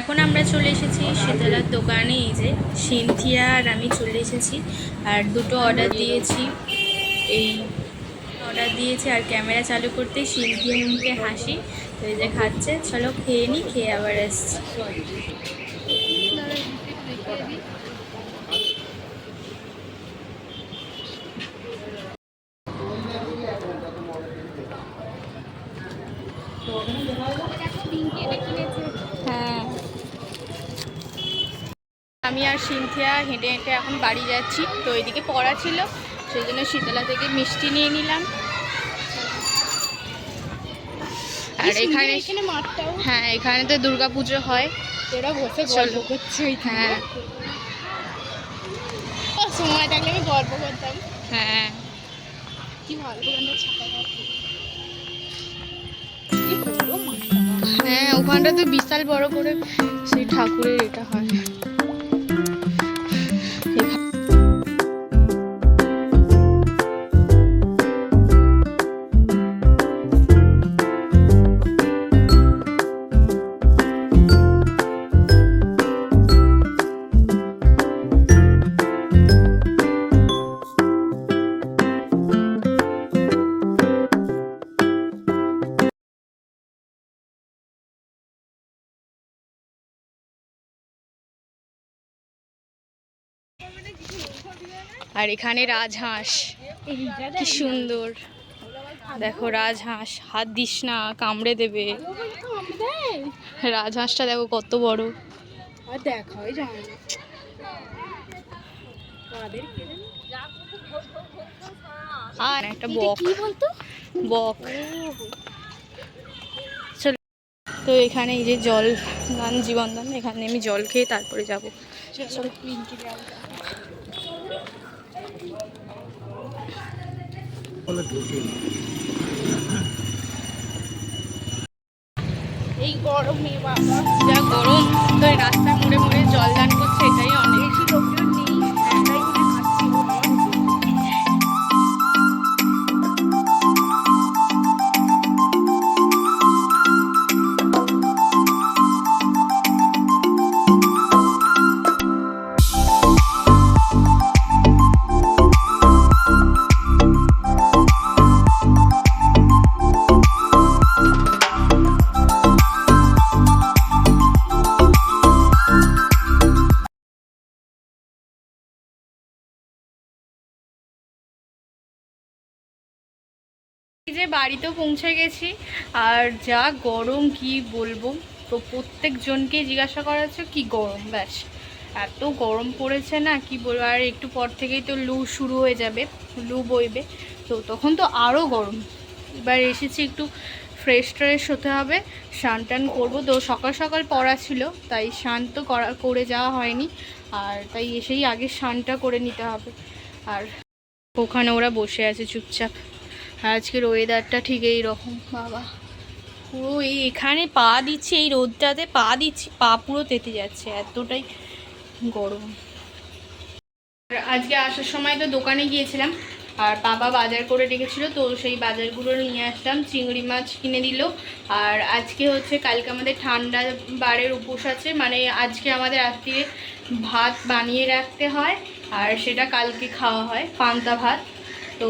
এখন আমরা চলে এসেছি শীতলার দোকানে, এই যে সিনথিয়া আর আমি চলে এসেছি। আর দুটো অর্ডার দিয়েছি। এই অর্ডার দিয়েছি আর ক্যামেরা চালু করতে সিনথিয়া মুখে হাসি। তো এই যে খাচ্ছে, চলো খেয়ে নিই খেয়ে আবার এসছি আমি আর সিনথিয়া হেঁটে হেঁটে এখন বাড়ি যাচ্ছি। তো এদিকে পড়া ছিল সেই জন্য শীতলা থেকে মিষ্টি নিয়ে নিলাম। আর এখানে এখানে মাঠটাও? হ্যাঁ এখানে তো দুর্গা পুজো হয়। তোরা বসে গল্প করছে হ্যাঁ। ও, সময় থাকলে আমি গল্প করতাম। হ্যাঁ। কি ভালো ছাপা হ্যাঁ ওখানটা তো বিশাল বড় করে সেই ঠাকুরের এটা হয়। আর এখানে রাজহাঁস। কি সুন্দর। দেখো রাজহাঁস হাত দিস না কামড়ে দেবে। রাজহাঁসটা দেখো কত বড়। আর একটা বক। বক। তো এখানে এই যে জল দান জীবন দান এখানে আমি জল খেয়ে তারপরে যাব চলো পিঙ্কি যাব এই গরমে বাবা যা গরম তো রাস্তা রাস্তায় মোড়ে মোড়ে জল দান করছে এটাই অনেক। বাড়িতেও পৌঁছে গেছি। আর যা গরম, কি বলব? তো প্রত্যেকজনকে জিজ্ঞাসা করা হচ্ছে, কি গরম? ব্যাস। এত গরম পড়েছে না, কি বলব? আর একটু পর থেকেই তো লু শুরু হয়ে যাবে, লু বইবে। তো তখন তো আরও গরম। এবার এসেছি একটু ফ্রেশ ট্রেশ হতে হবে। স্নান টান করব। তো সকাল সকাল পড়া ছিল, তাই স্নান তো করা, করে যাওয়া হয়নি। আর তাই এসেই আগে স্নানটা করে নিতে হবে। আর ওখানে ওরা বসে আছে চুপচাপ। আর আজকের ওয়েদারটা ঠিক এই রকম বাবা। পুরো এই এখানে পা দিচ্ছি, এই রোদটাতে পা দিচ্ছি, পা পুরো তেতে যাচ্ছে, এতটাই গরম। আর আজকে আসার সময় তো দোকানে গিয়েছিলাম, আর বাবা বাজার করে রেখেছিল, তো সেই বাজারগুলো নিয়ে আসলাম, চিংড়ি মাছ কিনে দিল। আর আজকে হচ্ছে, কালকে আমাদের ঠান্ডা বারের উপোস আছে মানে আজকে আমাদের রাত্রিরে ভাত বানিয়ে রাখতে হয়, আর সেটা কালকে খাওয়া হয়, পান্তা ভাত। তো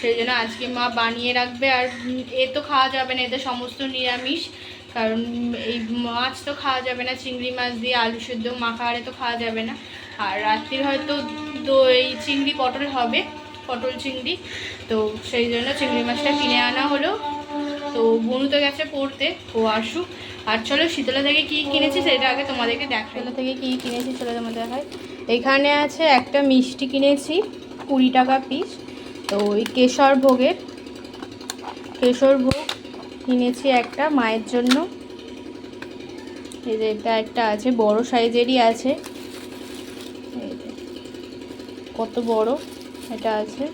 সেই জন্য আজকে মা বানিয়ে রাখবে আর এ তো খাওয়া যাবে না, এতে সমস্ত নিরামিষ। কারণ এই মাছ তো খাওয়া যাবে না, চিংড়ি মাছ দিয়ে আলু সেদ্ধ, মাখা আরে তো খাওয়া যাবে না। আর রাত্রির হয়তো দই, চিংড়ি, পটল হবে, পটল চিংড়ি। তো সেই জন্য চিংড়ি মাছটা কিনে আনা হলো। তো বনু তো গেছে পড়তে, ও আসুক। আর চলো শীতলা থেকে কী কিনেছি সেটা আগে তোমাদেরকে দেখ শীতলা থেকে কী কিনেছি চলো তোমাদের দেখাই। এখানে আছে একটা মিষ্টি কিনেছি, কুড়ি টাকা পিস তো ওই কেশর ভোগের, কেশর ভোগ কিনেছি একটা মায়ের জন্য। এই যে এটা একটা আছে, বড় সাইজেরই আছে। কত বড় এটা আছে।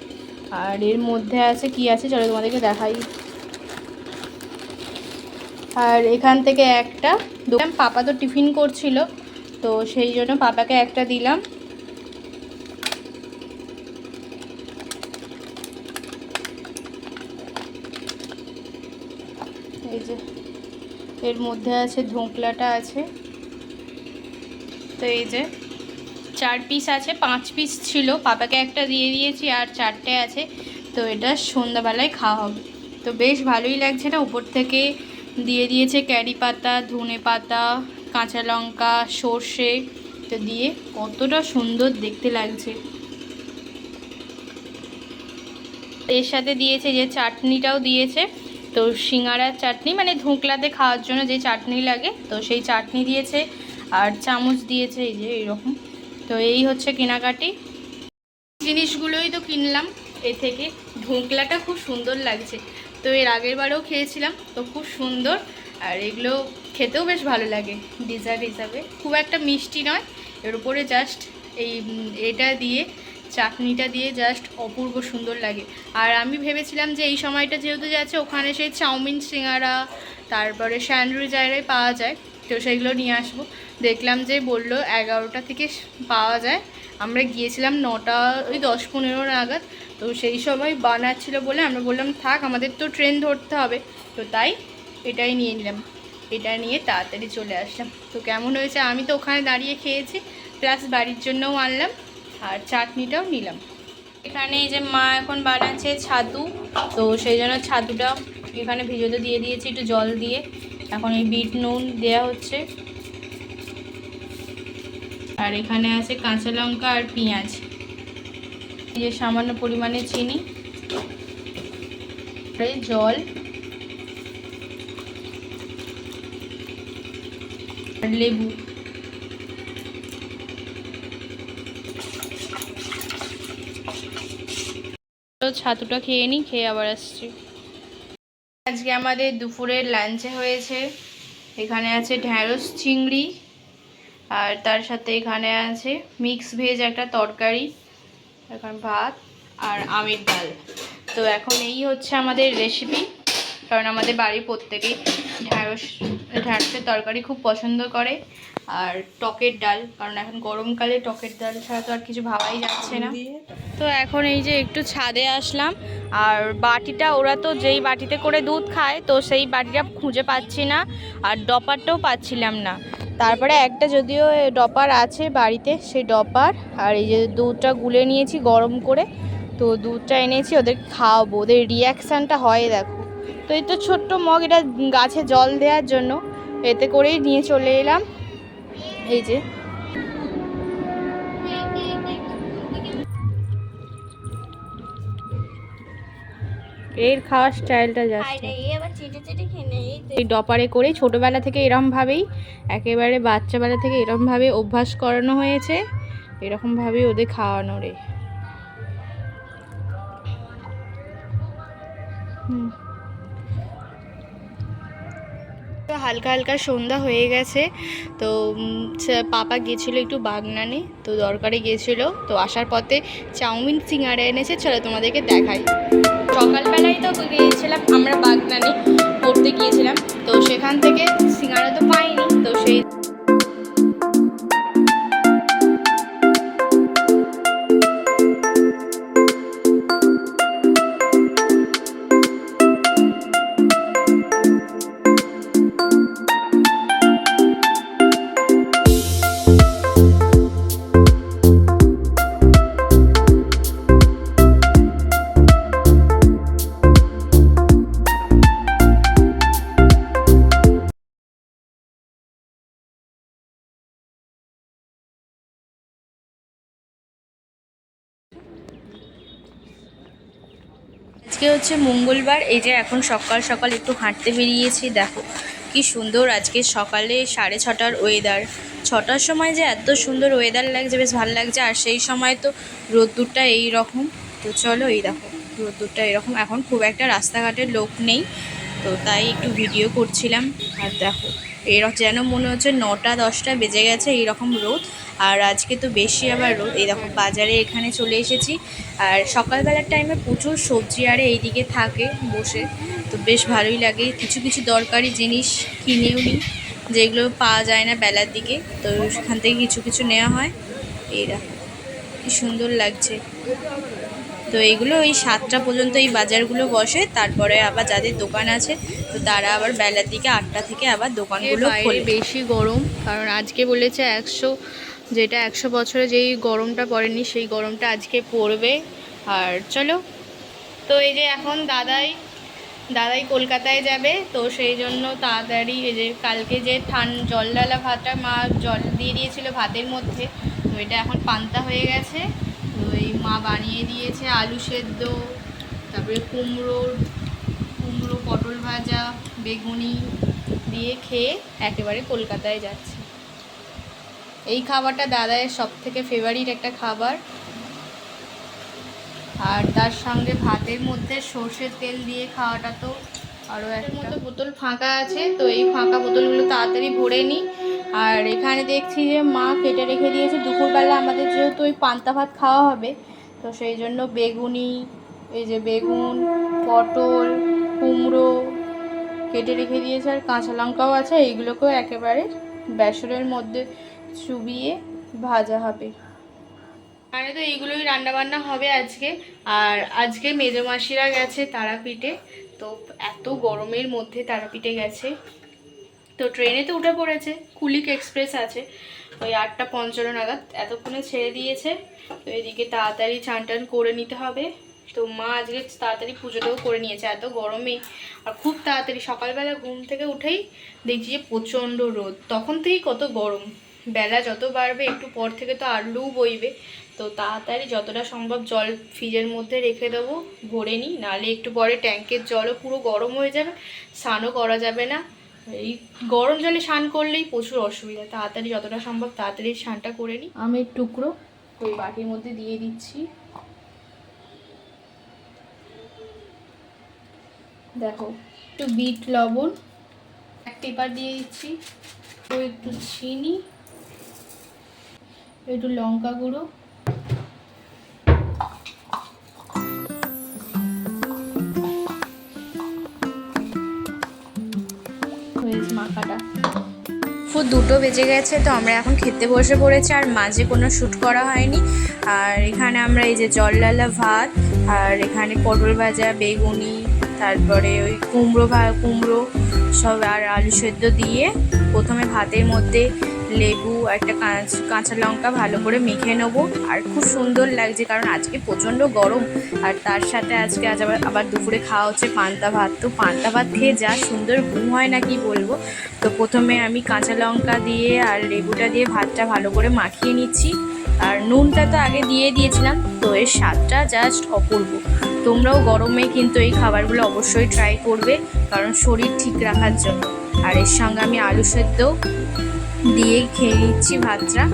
আর এর মধ্যে আছে কি আছে চলো তোমাদেরকে দেখাই। আর এখান থেকে একটা দোকান, পাপা তো টিফিন করছিল, তো সেই জন্য পাপাকে একটা দিলাম এই যে এর মধ্যে আছে ধোঁকলাটা আছে। তো এই যে, চার পিস আছে, পাঁচ পিস ছিল। পাপাকে একটা দিয়ে দিয়েছি আর চারটে আছে। তো এটা সন্ধ্যাবেলায় খাওয়া হবে। তো বেশ ভালোই লাগছে না, উপর থেকে দিয়ে দিয়েছে ক্যারি পাতা, ধনে পাতা, কাঁচা লঙ্কা, সর্ষে। তো দিয়ে কতটা সুন্দর দেখতে লাগছে। এর সাথে দিয়েছে যে, চাটনিটাও দিয়েছে। তো সিঙ্গারার চাটনি মানে ধুঁকলাতে খাওয়ার জন্য যে চাটনি লাগে, তো সেই চাটনি দিয়েছে, আর চামচ দিয়েছে এই যে এরকম তো এই হচ্ছে কেনাকাটি। জিনিসগুলোই তো কিনলাম, এ থেকে। ধুঁকলাটা খুব সুন্দর লাগছে। তো এর আগের বারেও খেয়েছিলাম, তো খুব সুন্দর। আর এগুলো খেতেও বেশ ভালো লাগে, ডিজার্ট হিসাবে। খুব একটা মিষ্টি নয়, এর উপরে জাস্ট এই এটা দিয়ে চাটনিটা দিয়ে জাস্ট অপূর্ব সুন্দর লাগে। আর আমি ভেবেছিলাম যে এই সময়টা যেহেতু যাচ্ছে, ওখানে সেই চাউমিন, সিঙ্গারা, তারপরে স্যান্ডউইচ জায়গায় পাওয়া যায়, তো সেগুলো নিয়ে আসব। দেখলাম যে বলল এগারোটা থেকে পাওয়া যায়। আমরা গিয়েছিলাম নটা, ওই দশ পনেরো নাগাদ, তো সেই সময় বানাচ্ছিলো বলে আমরা বললাম, থাক, আমাদের তো ট্রেন ধরতে হবে। তো তাই এটাই নিয়ে নিলাম। এটা নিয়ে তাড়াতাড়ি চলে আসলাম। তো কেমন হয়েছে? আমি তো ওখানে দাঁড়িয়ে খেয়েছি প্লাস বাড়ির জন্যও আনলাম। আর চাটনিটাও নিলাম। এখানে এই যে মা এখন বানাচ্ছে ছাতু, তো সেই জন্য ছাতুটা এখানে ভিজোতে দিয়ে দিয়েছি একটু জল দিয়ে। এখন এই বিট নুন দেওয়া হচ্ছে। আর এখানে আছে কাঁচা লঙ্কা আর পেঁয়াজ। এই যে সামান্য পরিমাণে চিনি। জল। আর লেবু। ছাতুটা খেয়ে নিই, খেয়ে আবার আসছি। আজকে আমাদের দুপুরের লাঞ্চে হয়েছে, এখানে আছে ঢ্যাঁড়স চিংড়ি, আর তার সাথে এখানে আছে মিক্স ভেজ একটা তরকারি, এখন ভাত আর আমের ডাল। তো এখন এই হচ্ছে আমাদের রেসিপি কারণ আমাদের বাড়ি প্রত্যেকেই ঢ্যাঁড়স ঢ্যাঁড়সের তরকারি খুব পছন্দ করে। আর টকের ডাল কারণ এখন গরমকালে টকের ডাল ছাড়া তো আর কিছু ভাবাই যাচ্ছে না। তো এখন এই যে একটু ছাদে আসলাম আর বাটিটা ওরা তো যেই বাটিতে করে দুধ খায় তো সেই বাটিটা খুঁজে পাচ্ছি না আর ডপারটাও পাচ্ছিলাম না। তারপরে একটা যদিও ডপার আছে বাড়িতে সেই ডপার আর এই যে দুধটা গুলে নিয়েছি গরম করে তো দুধটা এনেছি ওদের খাওয়াবো। ওদের রিয়াকশানটা হয় দেখো। তো এই তো ছোট্ট মগ এটা গাছে জল দেওয়ার জন্য। এতে করেই নিয়ে চলে এলাম। এই যে। এর খাওয়ার স্টাইলটা যাচ্ছে। এই ডপারে করে ছোটোবেলা থেকে এরমভাবেই একেবারে বাচ্চাবেলা থেকে এরমভাবে অভ্যাস করানো হয়েছে। এরকমভাবেই ওদের খাওয়ানো রে। হুম। হালকা হালকা সন্ধ্যা হয়ে গেছে। তো পাপা গিয়েছিল একটু বাগনানে, তো দরকারে গেছিল। তো আসার পথে চাউমিন সিঙ্গারা এনেছে, চলো তোমাদেরকে দেখাই। সকালবেলায় তো গিয়েছিলাম আমরা বাগনানে, পড়তে গিয়েছিলাম। তো সেখান থেকে সিঙ্গারা তো পাইনি, তো সেই আজকে হচ্ছে মঙ্গলবার, এই যে এখন সকাল সকাল একটু হাঁটতে বেরিয়েছি, দেখো কি সুন্দর আজকে সকালে সাড়ে ছটার ওয়েদার ছটার সময় যে এত সুন্দর ওয়েদার লাগছে, বেশ ভালো লাগছে, আর সেই সময় তো রোদ্দুরটা এই রকম তো চলো এই দেখো, রোদ্দুরটা এরকম। এখন খুব একটা রাস্তাঘাটের লোক নেই। তো তাই একটু ভিডিও করছিলাম। আর দেখো, এর যেন মনে হচ্ছে নটা, দশটা বেজে গেছে এইরকম রোদ। আর আজকে তো বেশি আবার রোদ। এই দেখো, বাজারে এখানে চলে এসেছি। আর সকালবেলার টাইমে প্রচুর সবজি আরে এইদিকে থাকে বসে। তো বেশ ভালোই লাগে। কিছু কিছু দরকারি জিনিস কিনেও নিই যেগুলো পাওয়া যায় না বেলার দিকে। তো সেখান থেকে কিছু কিছু নেওয়া হয়। এই দেখো, কি সুন্দর লাগছে। তো এইগুলো ওই সাতটা পর্যন্ত এই বাজারগুলো বসে তারপরে আবার যাদের দোকান আছে তো তারা আবার বেলার দিকে আটটা থেকে আবার দোকানগুলো খোলে। বেশি গরম কারণ আজকে বলেছে একশো যেটা একশো বছরে যেই গরমটা পড়েনি সেই গরমটা আজকে পড়বে। আর চলো তো এই যে এখন দাদাই দাদাই কলকাতায় যাবে তো সেই জন্য তাড়াতাড়ি এই যে কালকে যে ঠান জল ডালা ভাতটা মা জল দিয়ে দিয়েছিল ভাতের মধ্যে তো এটা এখন পান্তা হয়ে গেছে। মা বানিয়ে দিয়েছে আলু সেদ্ধ তারপরে কুমড়োর কুমড়ো পটল ভাজা বেগুনি দিয়ে খেয়ে একেবারে কলকাতায় যাচ্ছে। এই খাবারটা দাদায়ের সব থেকে ফেভারিট একটা খাবার। আর তার সঙ্গে ভাতের মধ্যে সর্ষের তেল দিয়ে খাওয়াটা তো আরও একটা মতো বোতল ফাঁকা আছে তো এই ফাঁকা বোতলগুলো তাড়াতাড়ি ভরে নিই। আর এখানে দেখছি যে মা কেটে রেখে দিয়েছে। দুপুরবেলা আমাদের যেহেতু ওই পান্তা ভাত খাওয়া হবে তো সেই জন্য বেগুনি, এই যে বেগুন, পটল, কুমড়ো কেটে রেখে দিয়েছে, আর কাঁচা লঙ্কাও আছে, এইগুলোকেও একেবারে বেসনের মধ্যে চুবিয়ে ভাজা হবে। এখানে তো এইগুলোই রান্না বান্না হবে আজকে, আর আজকে মেজো মাসিরা গেছে তারাপীঠে, তো এত গরমের মধ্যে তারাপীঠে গেছে। তো ট্রেনে তো উঠে পড়েছে, কুলিক এক্সপ্রেস আছে। ওই আটটা পঞ্চান্ন নাগাদ এতক্ষণে ছেড়ে দিয়েছে। তো এদিকে তাড়াতাড়ি চান টান করে নিতে হবে। তো মা আজকে তাড়াতাড়ি পুজোটাও করে নিয়েছে, এত গরমে। আর খুব তাড়াতাড়ি, সকালবেলা ঘুম থেকে উঠেই দেখছি যে প্রচণ্ড রোদ। তখন থেকেই কত গরম। বেলা যত বাড়বে, একটু পর থেকে তো আরলুও বইবে। তো তাড়াতাড়ি যতটা সম্ভব জল ফ্রিজের মধ্যে রেখে দেবো, ভরে নিই। নাহলে একটু পরে ট্যাঙ্কের জলও পুরো গরম হয়ে যাবে, স্নানও করা যাবে না। এই গরম জলে স্নান করলেই প্রচুর অসুবিধা। তাড়াতাড়ি যতটা সম্ভব তাড়াতাড়ি স্নানটা করে নিই আমের টুকরো। ওই বাটির মধ্যে দিয়ে দিচ্ছি। দেখো একটু বিট লবণ এক পেপার দিয়ে দিচ্ছি। একটু চিনি একটু লঙ্কা গুঁড়ো। ফুড দুটো বেজে গেছে, তো আমরা এখন খেতে বসে পড়েছি আর মাঝে কোনো শ্যুট করা হয়নি। আর এখানে আমরা এই যে জলডালা ভাত, আর এখানে পটল ভাজা, বেগুনি, তারপরে ওই কুমড়ো ভা কুমড়ো সব আর আলু সেদ্ধ দিয়ে প্রথমে ভাতের মধ্যে লেবু একটা কাঁচ- কাঁচা লঙ্কা ভালো করে মেখে নেব। আর খুব সুন্দর লাগছে, কারণ আজকে প্রচণ্ড গরম। আর তার সাথে আজকে আজ আবার আবার দুপুরে খাওয়া হচ্ছে পান্তা ভাত। তো পান্তা ভাত খেয়ে যা সুন্দর ঘুম হয় না কি বলব? তো প্রথমে আমি কাঁচা লঙ্কা দিয়ে আর লেবুটা দিয়ে ভাতটা ভালো করে মাখিয়ে নিচ্ছি। আর নুনটা তো আগে দিয়ে দিয়েছিলাম, তো এর স্বাদটা জাস্ট অপূর্ব। তোমরাও গরমে কিন্তু এই খাবারগুলো অবশ্যই ট্রাই করবে, কারণ শরীর ঠিক রাখার জন্য। আর এর সঙ্গে আমি আলু সেদ্ধ দিয়ে খেয়ে নিচ্ছি ভাতটা।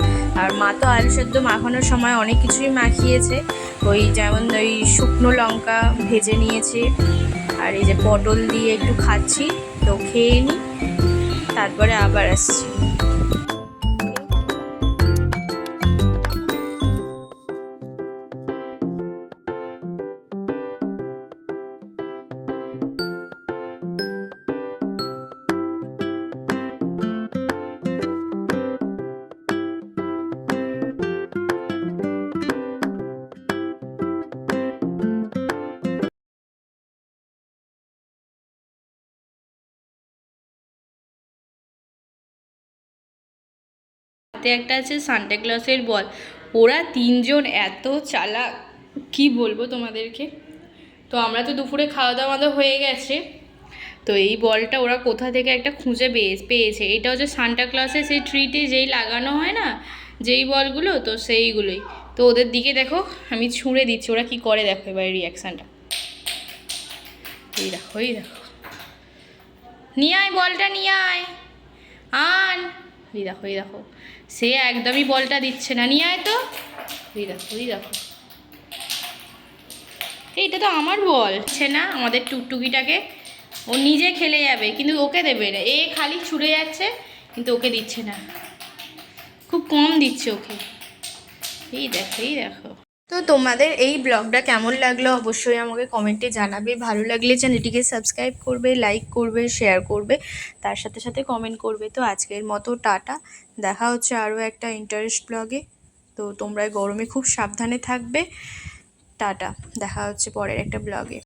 আর মা তো আলু সেদ্ধ মাখানোর সময় অনেক কিছুই মাখিয়েছে। ওই যেমন ওই শুকনো লঙ্কা ভেজে নিয়েছে। আর এই যে পটল দিয়ে একটু খাচ্ছি, তো খেয়ে নিই তারপরে আবার আসছি। হাতে একটা আছে সান্টা ক্লসের বল ওরা তিনজন এত চালাক, কি বলব তোমাদেরকে? তো আমরা তো দুপুরে খাওয়া দাওয়া আমাদের হয়ে গেছে। তো এই বলটা ওরা কোথা থেকে একটা খুঁজে পেয়ে পেয়েছে? এটা হচ্ছে সান্টা ক্লসের সেই ট্রিতে যেই লাগানো হয় না, যেই বলগুলো তো সেইগুলোই। তো ওদের দিকে দেখো, আমি ছুঁড়ে দিচ্ছি। ওরা কি করে দেখো এবার রিয়াকশানটা এই দেখো এই দেখো। নিয়ে আয় বলটা নিয়ে আয়। আন। এই দেখো এই দেখো। সে একদমই বলটা দিচ্ছে না। নিয়ে আয় তো। এই দেখো এইটা দেখো। তো আমার বল। হচ্ছে না আমাদের টুকটুকিটাকে। ও নিজে খেলে যাবে, কিন্তু ওকে দেবে না। এ খালি ছুড়ে যাচ্ছে, কিন্তু ওকে দিচ্ছে না। খুব কম দিচ্ছে ওকে। এই দেখো এই দেখো। তো তোমাদের এই ব্লগটা কেমন লাগল অবশ্যই আমাকে কমেন্টে জানাবে। ভালো লাগলে চ্যানেলটিকে সাবস্ক্রাইব করবে, লাইক করবে, শেয়ার করবে, তার সাথে সাথে কমেন্ট করবে। তো আজকের মতো টাটা। দেখা হচ্ছে আরও একটা ইন্টারেস্ট ব্লগে তো তোমরা গরমে খুব সাবধানে থাকবে। টাটা। দেখা হচ্ছে পরের একটা ব্লগে